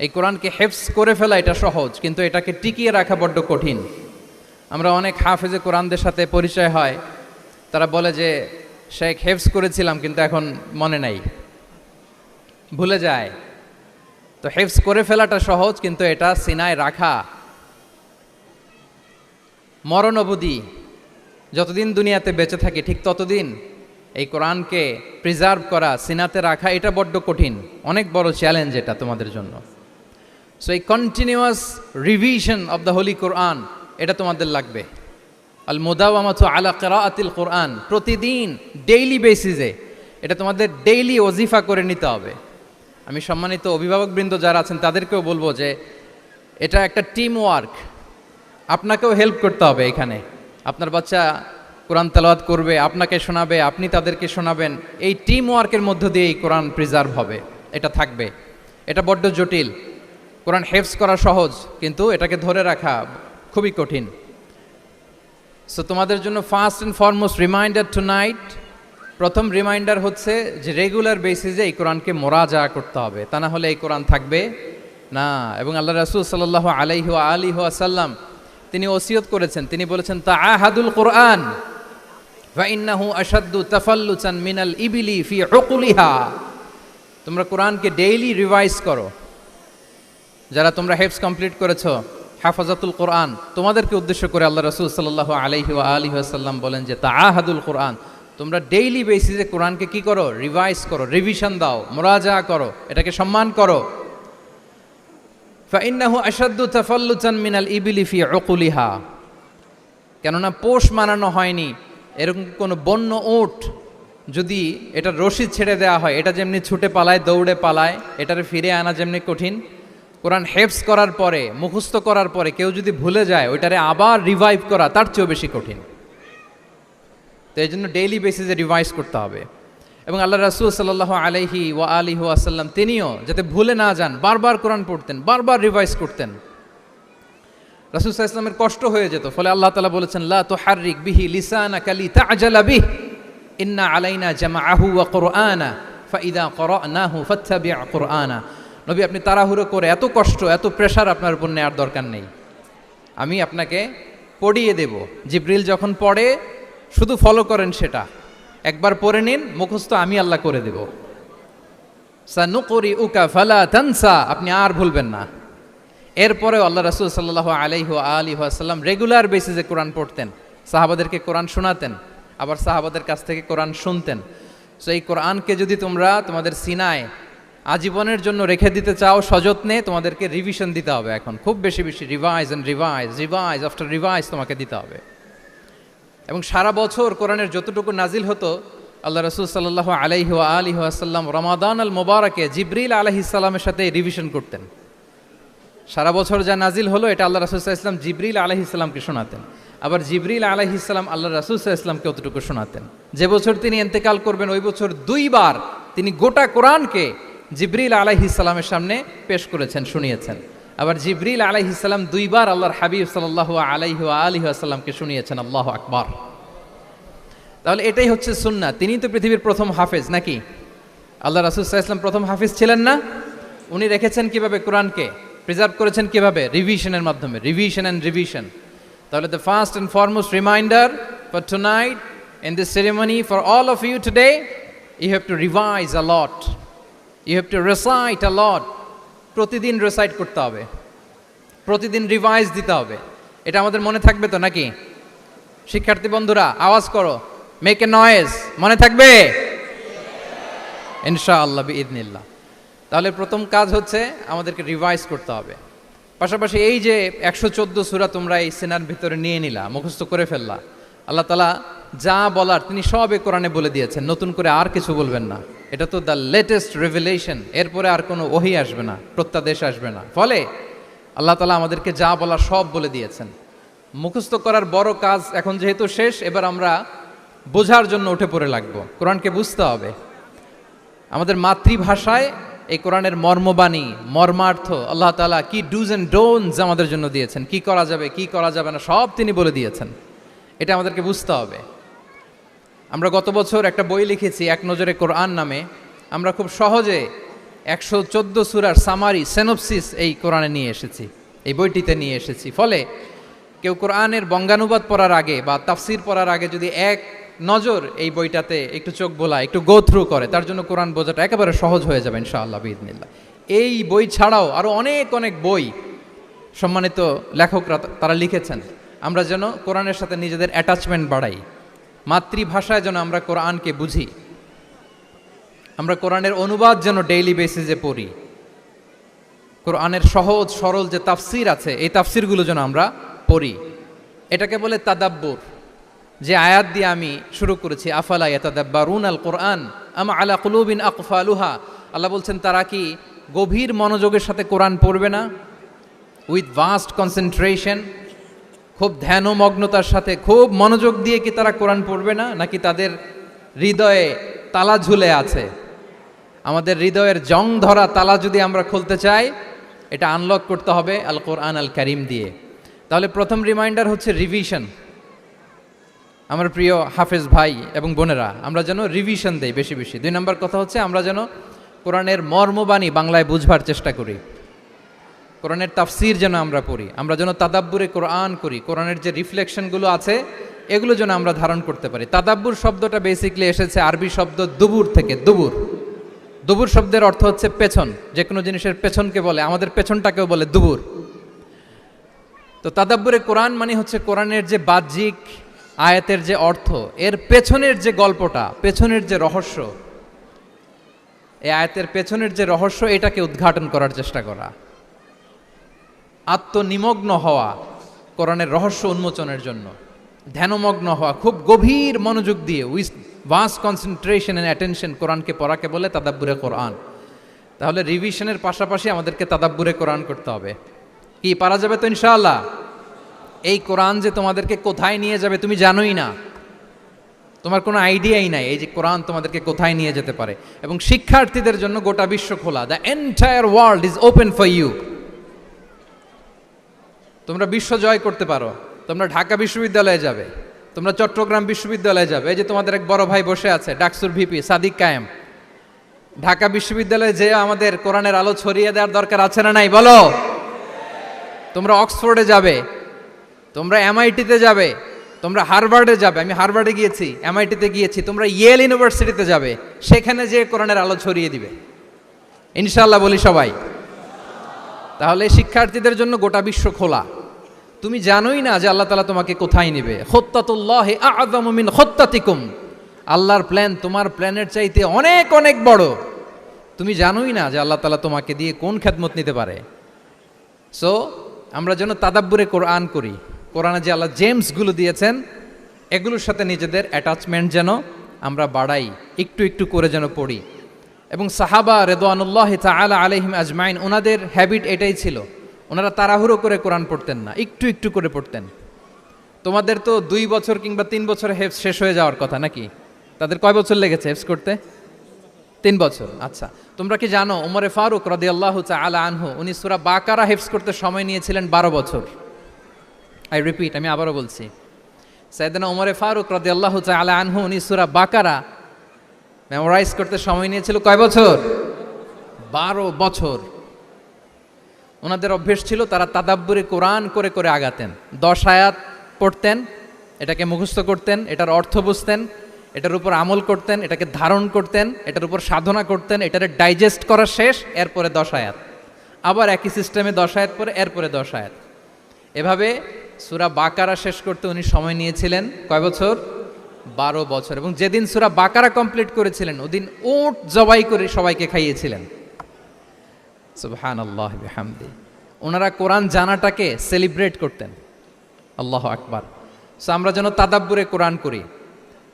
এই কোরআনকে হেফস করে ফেলা এটা সহজ, কিন্তু এটাকে টিকিয়ে রাখা বড্ড কঠিন। আমরা অনেক হাফেজে কোরআনদের সাথে পরিচয় হয়, তারা বলে যে, শেখ হেফস করেছিলাম, কিন্তু এখন মনে নাই। ভুলে যায়। তো হেফস করে ফেলাটা সহজ, কিন্তু এটা সিনায় রাখা। মরণ অবধি যতদিন দুনিয়াতে বেঁচে থাকি, ঠিক ততদিন এই কোরআনকে প্রিজার্ভ করা, সিনাতে রাখা, এটা বড্ড কঠিন। অনেক বড় চ্যালেঞ্জ এটা তোমাদের জন্য। সো এই continuous revision of the holy Quran এটা তোমাদের লাগবে। আল মোদাওয়ামাতু আলা কেরাআতিল কোরআন প্রতিদিন ডেইলি বেসিসে এটা তোমাদের ডেইলি ওজিফা করে নিতে হবে। আমি সম্মানিত অভিভাবকবৃন্দ যারা আছেন, তাদেরকেও বলব যে, এটা একটা টিম ওয়ার্ক আপনাকেও হেল্প করতে হবে এখানে। আপনার বাচ্চা কোরআন তেলাওয়াত করবে, আপনাকে শোনাবে, আপনি তাদেরকে শোনাবেন। এই টিম ওয়ার্কের মধ্য দিয়ে এই কোরআন প্রিজার্ভ হবে। এটা থাকবে। এটা বড্ড জটিল। কোরআন হেফস করা সহজ, কিন্তু এটাকে ধরে রাখা খুবই কঠিন। সো তোমাদের জন্য first and foremost reminder tonight প্রথম রিমাইন্ডার হচ্ছে যে রেগুলার বেসিসে এই কোরআনকে মোরাজা করতে হবে। তা না হলে এই কোরআন থাকবে না। এবং আল্লাহ রাসুল সাল্লাহ আলাইহ আলিহ আসাল্লাম তিনি ওসিয়ত করেছেন। তিনি বলেছেন তা আহাদুল কোরআন ফাইন্নাহু আসাদ্দু তাফাল্লুচান মিনাল ইবিলি ফি তোমরা কোরআনকে ডেইলি রিভাইজ করো। যারা তোমরা হেফস কমপ্লিট করেছ, হাফাজাতুল কোরআন, তোমাদেরকে উদ্দেশ্য করে আল্লাহ রসুল সাল্লাহ আলহি আলী আসাল্লাম বলেন যে তা আহাদুল কোরআন, তোমরা ডেইলি বেসিসে কোরআনকে কি করো? রিভাইজ করো, রিভিশন দাও মোরাজা করো, এটাকে সম্মান করো। তাফাল্লুচান মিনাল ইবিলি ফি উকুলিহা। কেননা পোষ মানানো হয়নি, এরকম কোনো বন্য ওট যদি এটা রশি ছেড়ে দেওয়া হয়, এটা যেমনি ছুটে পালায়, দৌড়ে পালায়, এটারে ফিরে আনা যেমনি কঠিন? কোরআন হেফস করার পরে, মুখস্থ করার পরে কেউ যদি ভুলে যায়, ওইটারে আবার রিভাইভ করা তার চেয়েও বেশি কঠিন। তো এই জন্য ডেইলি বেসিসে রিভাইজ করতে হবে। এবং আল্লাহ রাসুল সাল্লাহ আলহি ওয়া আলিহ আসাল্লাম তিনিও যাতে ভুলে না যান, বারবার কোরআন পড়তেন, বারবার রিভাইজ করতেন। রাসুল ইসলামের কষ্ট হয়ে যেত, ফলে আল্লাহ তালা বলেছেন, লা তো হারিক বিহি লিসানা কালি তাজালা বিহ, ইন্না আলাইনা জামা আহু ওয়া কোরআনা ফাইদা করানাহু ফাত্তাবিআ কোরআনা নবী, আপনি তাড়াহুড়ো করে এত কষ্ট, এত প্রেশার আপনার উপর নেওয়ার দরকার নেই। আমি আপনাকে পড়িয়ে দেব। জিব্রিল যখন পড়ে, শুধু ফলো করেন সেটা। একবার পড়ে নিন, মুখস্থ আমি আল্লাহ করে দেব। সানুকরি উকা ফালা তানসা, আপনি আর ভুলবেন না। এরপরে আল্লাহ রাসুল সাল্লাহ আলাইহ আলী আসাল্লাম রেগুলার বেসিসে কোরআন পড়তেন। সাহাবাদেরকে কোরআন শোনাতেন, আবার সাহাবাদের কাছ থেকে কোরআন শুনতেন। সো এই কোরআনকে যদি তোমরা তোমাদের সিনায় আজীবনের জন্য রেখে দিতে চাও সযত্নে, তোমাদেরকে রিভিশন দিতে হবে এখন। খুব বেশি বেশি revise and revise revise after revise তোমাকে দিতে হবে। এবং সারা বছর কোরআনের যতটুকু নাজিল হতো, আল্লাহ রসুল সাল্লাহ আলিহ আসাল্লাম রমাদান আল মোবারকে জিব্রিল আলহিসাল্লামের সাথে রিভিশন করতেন। সারা বছর যা নাজিল হলো, এটা আল্লাহ রাসুল ইসলাম জিবরিল আলহ ইসলামকে শোনাতেন। আবার জিবরিল আলহ ইসলাম আল্লাহ রাসুল ইসলামকে অতটুকু শোনাতেন। যে বছর তিনি এন্তেকাল করবেন, ওই বছর দুইবার তিনি গোটা কোরআনকে জিবরিল আলহ ইসলামের সামনে পেশ করেছেন, শুনিয়েছেন। আবার জিব্রিল আলহ ইসলাম দুইবার আল্লাহর হাবিব সাল্লাহ আলাইহ আলহি শুনিয়েছেন, আল্লাহ আকবর। তাহলে এটাই হচ্ছে সুন্না তিনি তো পৃথিবীর প্রথম হাফেজ নাকি? আল্লাহ রাসুল ইসলাম প্রথম হাফিজ ছিলেন না? উনি রেখেছেন কীভাবে কোরআনকে? প্রিজার্ভ করেছেন কীভাবে? রিভিশনের মাধ্যমে। Revision and revision. তাহলে the first and foremost reminder for tonight in this ceremony for all of you today, you have to revise a lot. You have to recite a lot প্রতিদিন recite করতে হবে। প্রতিদিন revise দিতে হবে। এটা আমাদের মনে থাকবে তো নাকি? শিক্ষার্থী বন্ধুরা, আওয়াজ করো। মেক এ নয়েজ মনে থাকবে? ইনশা আল্লাহ ইদনিল্লাহ তাহলে প্রথম কাজ হচ্ছে আমাদেরকে রিভাইজ করতে হবে। পাশাপাশি এই যে একশো চোদ্দ সুরা তোমরা এই সেনার ভিতরে নিয়ে নিলা, মুখস্থ করে ফেললা। আল্লাহ তালা যা বলার তিনি সবে কোরআনে বলে দিয়েছেন। নতুন করে আর কিছু বলবেন না। এটা তো দ্য লেটেস্ট রেভেলেশন এরপরে আর কোনো ওহি আসবে না, প্রত্যাদেশ আসবে না। ফলে আল্লাহ তালা আমাদেরকে যা বলা সব বলে দিয়েছেন। মুখস্থ করার বড় কাজ এখন যেহেতু শেষ, এবার আমরা বোঝার জন্য উঠে পড়ে লাগবো। কোরআনকে বুঝতে হবে। আমাদের মাতৃভাষায় এই কোরআনের মর্মবাণী, মর্মার্থ আল্লাহ তালা কি ডুজ অ্যান্ড ডোনস আমাদের জন্য দিয়েছেন, কি করা যাবে, কি করা যাবে না, সব তিনি বলে দিয়েছেন। এটা আমাদেরকে বুঝতে হবে। আমরা গত বছর একটা বই লিখেছি, এক নজরে কোরআন নামে। আমরা খুব সহজে একশো চোদ্দ সুরার সামারি সেনোপসিস এই কোরআনে নিয়ে এসেছি, এই বইটিতে নিয়ে এসেছি। ফলে কেউ কোরআনের বঙ্গানুবাদ পড়ার আগে বা তাফসির পড়ার আগে যদি এক নজর এই বইটাতে একটু চোখ বোলা, একটু গো থ্রু করে, তার জন্য কোরআন বোঝাটা একেবারে সহজ হয়ে যাবে ইনশাআল্লাহ বিদিনিল্লা এই বই ছাড়াও আরও অনেক অনেক বই সম্মানিত লেখকরা তারা লিখেছেন। আমরা যেন কোরআনের সাথে নিজেদের অ্যাটাচমেন্ট বাড়াই। মাতৃভাষায় যেন আমরা কোরআনকে বুঝি। আমরা কোরআনের অনুবাদ যেন ডেইলি বেসিসে পড়ি। কোরআনের সহজ, সরল যে তাফসির আছে, এই তাফসিরগুলো যেন আমরা পড়ি। এটাকে বলে তাদাব্বুর। যে আয়াত দিয়ে আমি শুরু করেছি, আফালা ইয়াতাদাব্বারুন আল কোরআন আম আলা কুলুবিন আকফালুহা? আল্লাহ বলছেন, তারা কি গভীর মনোযোগের সাথে কোরআন পড়বে না? উইথ ভাস্ট কনসেন্ট্রেশন খুব ধ্যানমগ্নতার সাথে, খুব মনোযোগ দিয়ে কি তারা কোরআন পড়বে না, নাকি তাদের হৃদয়ে তালা ঝুলে আছে? আমাদের হৃদয়ের জং ধরা তালা যদি আমরা খুলতে চাই, এটা আনলক করতে হবে আল কোরআন আল করিম দিয়ে। তাহলে প্রথম রিমাইন্ডার হচ্ছে রিভিশন আমার প্রিয় হাফেজ ভাই এবং বোনেরা, আমরা যেন রিভিশন দেই বেশি বেশি। দুই নম্বর কথা হচ্ছে, আমরা যেন কোরআনের মর্মবাণী বাংলায় বুঝবার চেষ্টা করি। কোরআনের তাফসির যেন আমরা পড়ি, আমরা যেন তাদাব্বুরে কোরআন করি, কোরআনের যে রিফ্লেকশনগুলো আছে, এগুলো যেন আমরা ধারণ করতে পারি। তাদাব্বুর শব্দটা বেসিকলি এসেছে আরবি শব্দ দুবুর থেকে, দুবুর। দুবুর শব্দের অর্থ হচ্ছে পেছন, যে কোনো জিনিসের পেছনকে বলে, আমাদের পেছনটাকেও বলে দুবুর। তো তাদাব্বুরে কোরআন মানে হচ্ছে কোরআনের যে বাহ্যিক আয়াতের যে অর্থ, এর পেছনের যে গল্পটা, পেছনের যে রহস্য, এই আয়াতের পেছনের যে রহস্য, এটাকে উদ্ঘাটন করার চেষ্টা করা। আত্মনিমগ্ন হওয়া কোরআনের রহস্য উন্মোচনের জন্য। ধ্যানমগ্ন হওয়া খুব গভীর মনোযোগ দিয়ে with vast concentration and attention কোরআনকে পড়াকে বলে তাদাব্বুরে কোরআন। তাহলে রিভিশনের পাশাপাশি আমাদেরকে তাদাব্বুরে কোরআন করতে হবে। কি, পারা যাবে তো ইনশাআল্লাহ? এই কোরআন যে তোমাদেরকে কোথায় নিয়ে যাবে তুমি জানোই না। তোমার কোনো আইডিয়াই নাই এই যে কোরআন তোমাদেরকে কোথায় নিয়ে যেতে পারে। এবং শিক্ষার্থীদের জন্য গোটা বিশ্ব খোলা। The entire world is open for you তোমরা বিশ্ব জয় করতে পারো। তোমরা ঢাকা বিশ্ববিদ্যালয়ে যাবে। তোমরা চট্টগ্রাম বিশ্ববিদ্যালয়ে যাবে। এই যে তোমাদের এক বড় ভাই বসে আছে, ডাকসুর ভিপি, সাদিক কায়েম। ঢাকা বিশ্ববিদ্যালয়ে যে আমাদের কোরআনের আলো ছড়িয়ে দেওয়ার দরকার আছে না নাই? বলো। তোমরা অক্সফোর্ডে যাবে। তোমরা এমআইটিতে যাবে। তোমরা হারভার্ডে যাবে। আমি হারভার্ডে গিয়েছি, এমআইটিতে গিয়েছি। তোমরা ইয়েল ইউনিভার্সিটিতে যাবে। সেখানে যে কোরআনের আলো ছড়িয়ে দিবে। ইনশাল্লাহ বলি সবাই। তাহলে শিক্ষার্থীদের জন্য গোটা বিশ্ব খোলা। তুমি জানোই না যে আল্লাহ তালা তোমাকে কোথায় নেবে। খত্তাতুল্লাহ আদমিন খত্তাতিকুম। আল্লাহর প্ল্যান তোমার প্ল্যানের চাইতে অনেক অনেক বড়। তুমি জানোই না যে আল্লাহ তালা তোমাকে দিয়ে কোন খ্যাতমত নিতে পারে। সো আমরা যেন তাদাব্বুরে কোরআন করি। কোরআনে যে আল্লাহ জেমসগুলো দিয়েছেন, এগুলোর সাথে নিজেদের অ্যাটাচমেন্ট যেন আমরা বাড়াই, একটু একটু করে যেন পড়ি। এবং সাহাবা রেদওয়ানুল্লাহ তালা আলহিম আজমাইন ওনাদের হ্যাবিট এটাই ছিল ওনারা তাড়াহুড়ো করে কোরআন পড়তেন না, একটু একটু করে পড়তেন। তোমাদের তো দুই বছর কিংবা তিন বছর হেফস শেষ হয়ে যাওয়ার কথা নাকি? তাদের কয় বছর লেগেছে হেফস করতে? তিন বছর আচ্ছা। তোমরা কি জানো, উমরে ফারুক রদি আল্লাহ আলা আনহু, উনি সুরা বাকারা হেফস করতে সময় নিয়েছিলেন বারো বছর। আই রিপিট আমি আবারও বলছি। সাইদানা উমরে ফারুক রদি আল্লাহ আলা আনহু, উনি সুরা বাকারা মেমোরাইজ করতে সময় নিয়েছিল কয় বছর? বারো বছর। ওনাদের অভ্যেস ছিল তারা তাদাব্বুরে কোরআন করে করে আগাতেন। দশ আয়াত পড়তেন, এটাকে মুখস্থ করতেন, এটার অর্থ বুঝতেন, এটার উপর আমল করতেন, এটাকে ধারণ করতেন, এটার উপর সাধনা করতেন, এটারে ডাইজেস্ট করা শেষ, এরপরে দশ আয়াত। আবার একই সিস্টেমে দশ আয়াত পরে, এরপরে দশ আয়াত। এভাবে সুরা বাকারা শেষ করতে উনি সময় নিয়েছিলেন, কয় বছর? বারো বছর। এবং যেদিন সুরা বাকারা কমপ্লিট করেছিলেন, ওদিন উট জবাই করে সবাইকে খাইয়েছিলেন। ওনারা কোরআন জানাটাকে সেলিব্রেট করতেন। আল্লাহ আকবার। সো আমরা যেন তাদাব্বুরে কোরআন করি।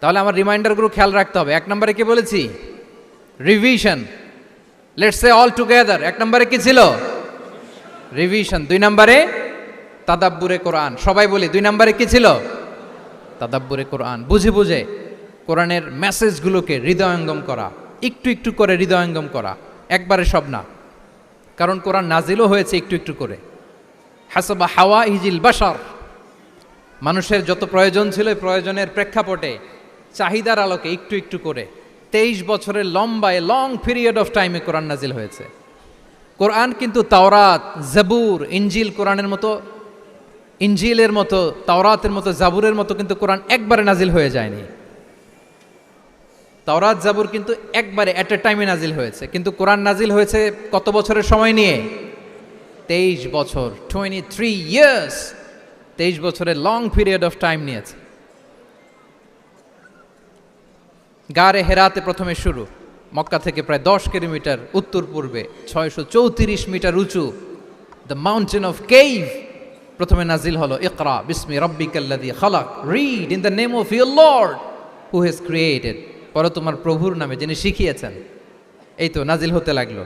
তাহলে আমার রিমাইন্ডারগুলো খেয়াল রাখতে হবে। এক নম্বরে কি বলেছি? Revision let's say all together এক নম্বরে কি ছিল? রিভিশন দুই নম্বরে তাদাব্বুরে কোরআন। সবাই বলি, দুই নম্বরে কি ছিল? তাদাব্বুরে কোরআন। বুঝে বুঝে কোরআনের মেসেজগুলোকে হৃদয়ঙ্গম করা, একটু একটু করে হৃদয়ঙ্গম করা, একবারে সব না। কারণ কোরআন নাজিলও হয়েছে একটু একটু করে। হাসাবা হাওয়া ইজিল বাসার মানুষের যত প্রয়োজন ছিল প্রয়োজনের প্রেক্ষাপটে চাহিদার আলোকে একটু একটু করে। তেইশ বছরের লম্বায় লং পিরিয়ড অফ টাইমে কোরআন নাজিল হয়েছে। কোরআন কিন্তু তাওরাত, জবুর ইঞ্জিল কোরআনের মতো ইঞ্জিলের মতো, তাওরাতের মতো, জাবুরের মতো কিন্তু কোরআন একবারে নাজিল হয়ে যায়নি। তাওরাত, জাবুর কিন্তু একবারে অ্যাট এ টাইমে নাজিল হয়েছে। কিন্তু কোরআন নাজিল হয়েছে কত বছরের সময় নিয়ে? তেইশ বছর টোয়েন্টি থ্রি ইয়ার্স তেইশ বছরের লং পিরিয়ড অফ টাইম নিয়েছে। গারে হেরাতে প্রথমে শুরু। মক্কা থেকে প্রায় দশ কিলোমিটার উত্তর পূর্বে ছয়শো চৌত্রিশ মিটার উঁচু। দ্য মাউন্টেন অফ কেইভ প্রথমে নাজিল হলো, ইকরা, বিসমি রব্বিকাল্লাদি খালাক। Read in the name of your lord who has created পরে তোমার প্রভুর নামে, যিনি শিখিয়েছেন। এই তো নাজিল হতে লাগল।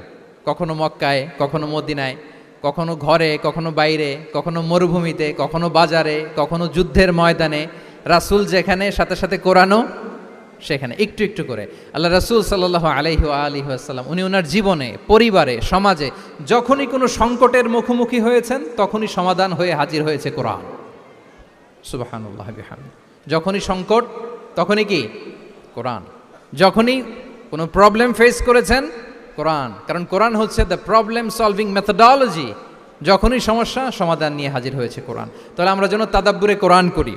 কখনো মক্কায়, কখনো মদিনায়, কখনো ঘরে, কখনো বাইরে, কখনো মরুভূমিতে, কখনো বাজারে, কখনো যুদ্ধের ময়দানে। রাসূল যেখানে, সাথে সাথে কোরআনও সেখানে, একটু একটু করে। আল্লাহ রাসূল সাল্লাহ আলাইহি আলিহি আসসালাম উনি ওনার জীবনে, পরিবারে, সমাজে যখনই কোনো সংকটের মুখোমুখি হয়েছেন, তখনই সমাধান হয়ে হাজির হয়েছে কোরআন। সুবাহানুল্লাহ যখনই সংকট, তখনই কি? কোরআন। যখনই কোনো প্রবলেম ফেস করেছেন, কোরআন। কারণ কোরআন হচ্ছে দ্য প্রবলেম সলভিং মেথডোলজি যখনই সমস্যা, সমাধান নিয়ে হাজির হয়েছে কোরআন। তাহলে আমরা যেন তাদাব্বুরে কোরআন করি।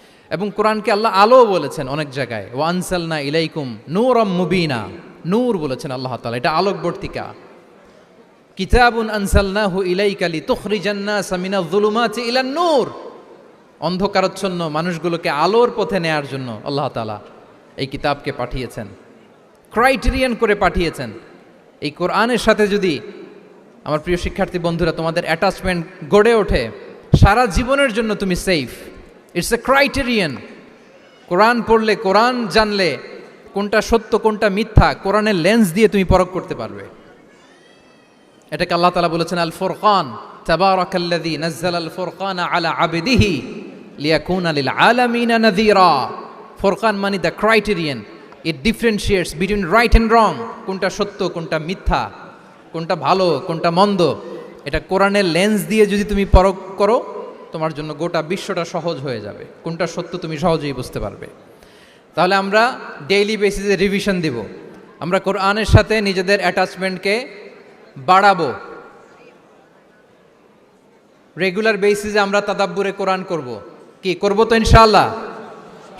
এবং কোরআনকে আল্লাহ আলো বলেছেন অনেক জায়গায় ওয়ানসালনা ইলাইকুম নূর মুবিনা। নূর বলেছেন আল্লাহ তালা এটা আলোকবর্তিকা। কিতাবুন আনসালনাহু ইলাইকালি তুখরিজান্না সামিনা যুলুমাতি ইলান নূর। অন্ধকারচ্ছন্ন মানুষগুলোকে আলোর পথে নেয়ার জন্য আল্লাহ তালা এই কিতাবকে পাঠিয়েছেন। ক্রাইটেরিয়ান করে পাঠিয়েছেন। এই কোরআনের সাথে যদি আমার প্রিয় শিক্ষার্থী বন্ধুরা তোমাদের অ্যাটাচমেন্ট গড়ে ওঠে, সারা জীবনের জন্য তুমি safe it's a criterion Quran পড়লে কোরআন জানলে, কোনটা সত্য, কোনটা মিথ্যা কোরআনের লেন্স দিয়ে তুমি পরখ করতে পারবে। এটাকে আল্লাহ তালা বলেছেন আল ফোরকান তাবারাকাল্লাযী আল আলা criterion it between right and wrong কোনটা সত্য, কোনটা মিথ্যা, কোনটা ভালো, কোনটা মন্দ। এটা কোরআনের লেন্স দিয়ে যদি তুমি পরখ করো তোমার জন্য গোটা বিশ্বটা সহজ হয়ে যাবে। কোনটা সত্য তুমি সহজেই বুঝতে পারবে। তাহলে আমরা ডেইলি বেসিসে রিভিশন দিব। আমরা কোরআনের সাথে নিজেদের অ্যাটাচমেন্টকে বাড়াবো। রেগুলার বেসিসে আমরা তাদাব্বুরে কোরআন করব। কি, করব তো ইনশাআল্লাহ?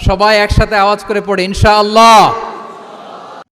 সবাই একসাথে আওয়াজ করে পড়ে, ইনশাআল্লাহ।